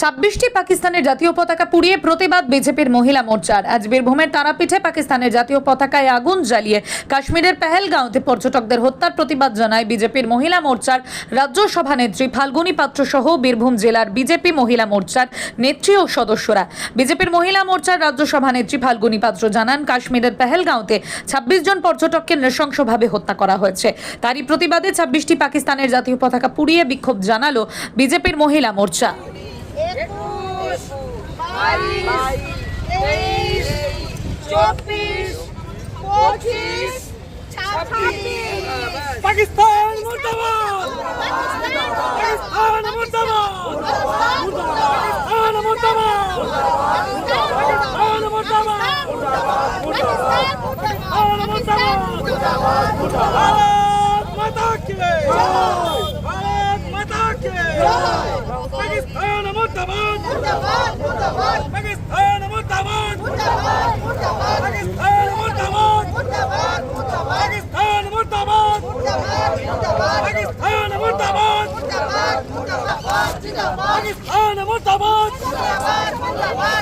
ছাব্বিশটি পাকিস্তানের জাতীয় পতাকা পুড়িয়ে প্রতিবাদ বিজেপির মহিলা মোর্চার। আজ বীরভূমের তারাপীঠে পাকিস্তানের জাতীয় পতাকায় আগুন জ্বালিয়ে কাশ্মীরের পেহেলগাঁওতে পর্যটকদের হত্যার প্রতিবাদ জানায় বিজেপির মহিলা মোর্চার রাজ্য সভানেত্রী ফাল্গুনী পাত্র সহ বীরভূম জেলার বিজেপি মহিলা মোর্চার নেত্রী ও সদস্যরা। বিজেপির মহিলা মোর্চার রাজ্য সভানেত্রী ফাল্গুনী পাত্র জানান, কাশ্মীরের পেহেলগাঁওতে ছাব্বিশ জন পর্যটককে নৃশংসভাবে হত্যা করা হয়েছে। তারই প্রতিবাদে ছাব্বিশটি পাকিস্তানের জাতীয় পতাকা পুড়িয়ে বিক্ষোভ জানালো বিজেপির মহিলা মোর্চা। একুশ বাইশ তেইশ চব্বিশ পঁচিশ ছাব্বিশ। পাকিস্তান মুর্দাবাদ। পাকিস্তান মুর্দাবাদ। পাকিস্তান মুর্দাবাদ। পাকিস্তান মুর্দাবাদ। ভারত মাতা কি ভারত মাতা কি পাকিস্তান মুর্দাবাদ পাকিস্তান মুর্দাবাদ পাকিস্তান মুর্দাবাদ পাকিস্তান মুর্দাবাদ পাকিস্তান মুর্দাবাদ পাকিস্তান মুর্দাবাদ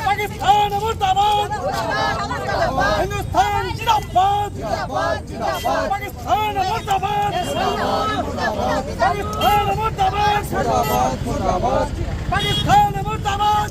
পাকিস্তান মুর্দাবাদ হিন্দুস্তান জিন্দাবাদ পাকিস্তান মুর্দাবাদ পাকিস্তান মুর্দাবাদ পাকিস্তান মুর্দাবাদ হিন্দুস্তান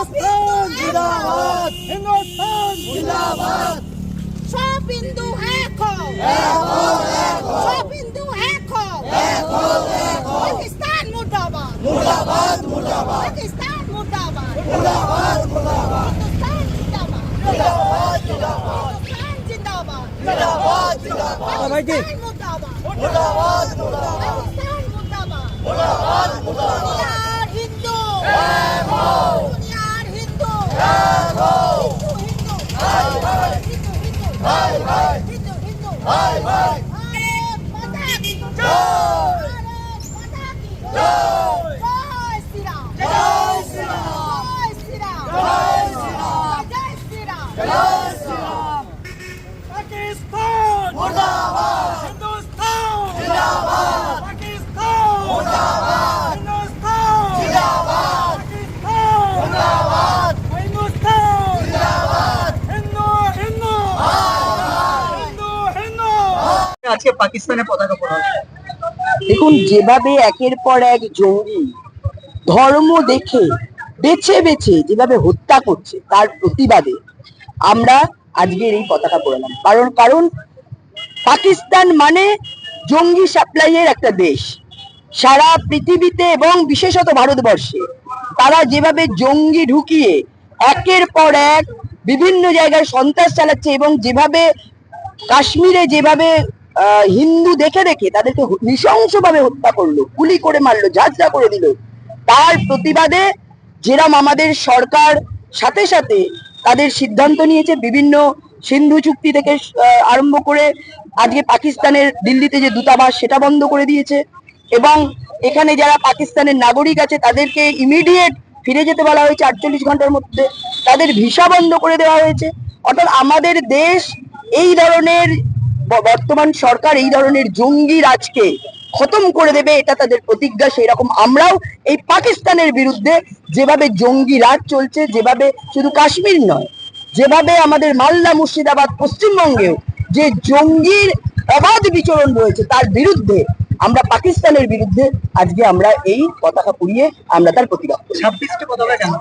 হিন্দুস্তান হিন্দুস্তান সব হিন্দু এক হও সব হিন্দু এক হও পাকিস্তান মুর্দাবাদ পাকিস্তান মুর্দাবাদ হিন্দুস্তান জিন্দাবাদ হিন্দুস্তান জিন্দাবাদ সবাইকে। পাকিস্তান মুর্দাবাদ পাকিস্তান মুর্দাবাদ দুনিয়ার হিন্দু দুনিয়ার হিন্দু হিন্দু হিন্দু হিন্দু হিন্দু হিন্দু ভারত মাতা কি জয় ভারত মাতা কি জয় জয় শ্রীরাম জয় শ্রীরাম জয় শ্রীরাম জয় শ্রীরাম জয় শ্রীরাম পাকিস্তান মুর্দাবাদ হিন্দুস্তান জিন্দাবাদ পাকিস্তান মুর্দাবাদ হিন্দুস্তান জিন্দাবাদ পাকিস্তান মুর্দাবাদ হিন্দুস্তান জিন্দাবাদ হিন্দু হিন্দু হিন্দু হিন্দু আজকে পাকিস্তানের পতাকা পড়া দেখুন, যেভাবে একের পর এক জঙ্গি ধর্ম দেখে, বেছে বেছে যেভাবে হত্যা করছে, তার প্রতিবাদে আমরা আজকের এই পতাকা পড়ালাম। কারণ কারণ পাকিস্তান মানে জঙ্গি সাপ্লাইয়ের একটা দেশ। সারা পৃথিবীতে এবং বিশেষত ভারতবর্ষে তারা যেভাবে জঙ্গি ঢুকিয়ে একের পর এক বিভিন্ন জায়গায় সন্ত্রাস চালাচ্ছে এবং যেভাবে কাশ্মীরে যেভাবে হিন্দু দেখে দেখে তাদেরকে নৃশংসভাবে হত্যা করল, গুলি করে মারলো, ঝাঁঝরা করে দিল। তার প্রতিবাদে যেরাম আমাদের সরকার সাথে সাথে তাদের সিদ্ধান্ত নিয়েছে, বিভিন্ন সিন্ধু চুক্তি থেকে আরম্ভ করে আজকে পাকিস্তানের দিল্লিতে যে দূতাবাস সেটা বন্ধ করে দিয়েছে এবং এখানে যারা পাকিস্তানের নাগরিক আছে তাদেরকে ইমিডিয়েট ফিরে যেতে বলা হয়েছে আটচল্লিশ ঘণ্টার মধ্যে। তাদের ভিসা বন্ধ করে দেওয়া হয়েছে। অর্থাৎ আমাদের দেশ এই ধরনের বর্তমান সরকার এই ধরনের জঙ্গি রাজকে খতম করে দেবে এটা তাদের প্রতিজ্ঞা সেই রকম আমরাও এই পাকিস্তানের বিরুদ্ধে যেভাবে জঙ্গি রাজ চলছে যেভাবে শুধু কাশ্মীর নয় যেভাবে আমাদের মালদা মুর্শিদাবাদ পশ্চিমবঙ্গেও যে জঙ্গির অবাধ বিচরণ রয়েছে তার বিরুদ্ধে আমরা পাকিস্তানের বিরুদ্ধে আজকে আমরা এই পতাকা পুড়িয়ে আমরা তার প্রতিবাদ করি। পতাকা কেন?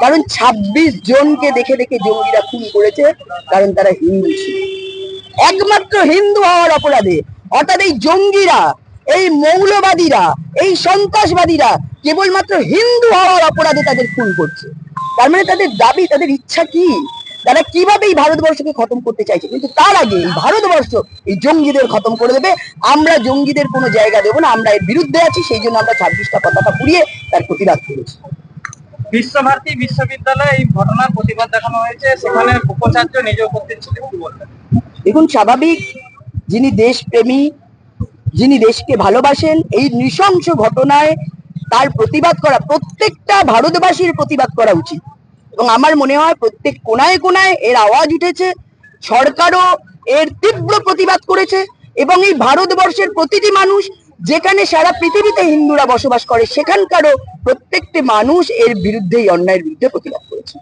কারণ ২৬ জনকে দেখে দেখে জঙ্গিরা খুন করেছে কারণ তারা হিন্দু ছিল। একমাত্র হিন্দু হওয়ার অপরাধে। অর্থাৎ এই জঙ্গিরা, এই মৌলবাদীরা, এই সন্ত্রাসবাদীরা কেবলমাত্র হিন্দু হওয়ার অপরাধে তাদের খুন করছে। তার মানে তাদের দাবি, তাদের ইচ্ছা কি? তারা কীভাবে এই ভারতবর্ষকে খতম করতে চাইছে? কিন্তু তার আগে এই ভারতবর্ষ এই জঙ্গিদের খতম করে দেবে। আমরা জঙ্গিদের কোনো জায়গা দেবো না, আমরা এর বিরুদ্ধে আছি, সেই জন্য আমরা ছাব্বিশটা পতাকা পুড়িয়ে তার প্রতিবাদ করেছি। বিশ্বভারতী বিশ্ববিদ্যালয়ে এই ঘটনার প্রতিবাদ দেখানো হয়েছে। সেখানে উপাচার্য নিজে উপস্থিত ছিলেন। কি বলবেন? দেখুন, স্বাভাবিক যিনি দেশপ্রেমী, যিনি দেশকে ভালোবাসেন, এই নৃশংস ঘটনায় তার প্রতিবাদ করা, প্রত্যেকটা ভারতবাসীর প্রতিবাদ করা উচিত। এবং আমার মনে হয় প্রত্যেক কোনায় কোনায় এর আওয়াজ উঠেছে, সরকারও এর তীব্র প্রতিবাদ করেছে, এবং এই ভারতবর্ষের প্রতিটি মানুষ যেখানে সারা পৃথিবীতে হিন্দুরা বসবাস করে, সেখানকারও প্রত্যেকটি মানুষ এর বিরুদ্ধে এই অন্যায়ের বিরুদ্ধে প্রতিবাদ করেছে।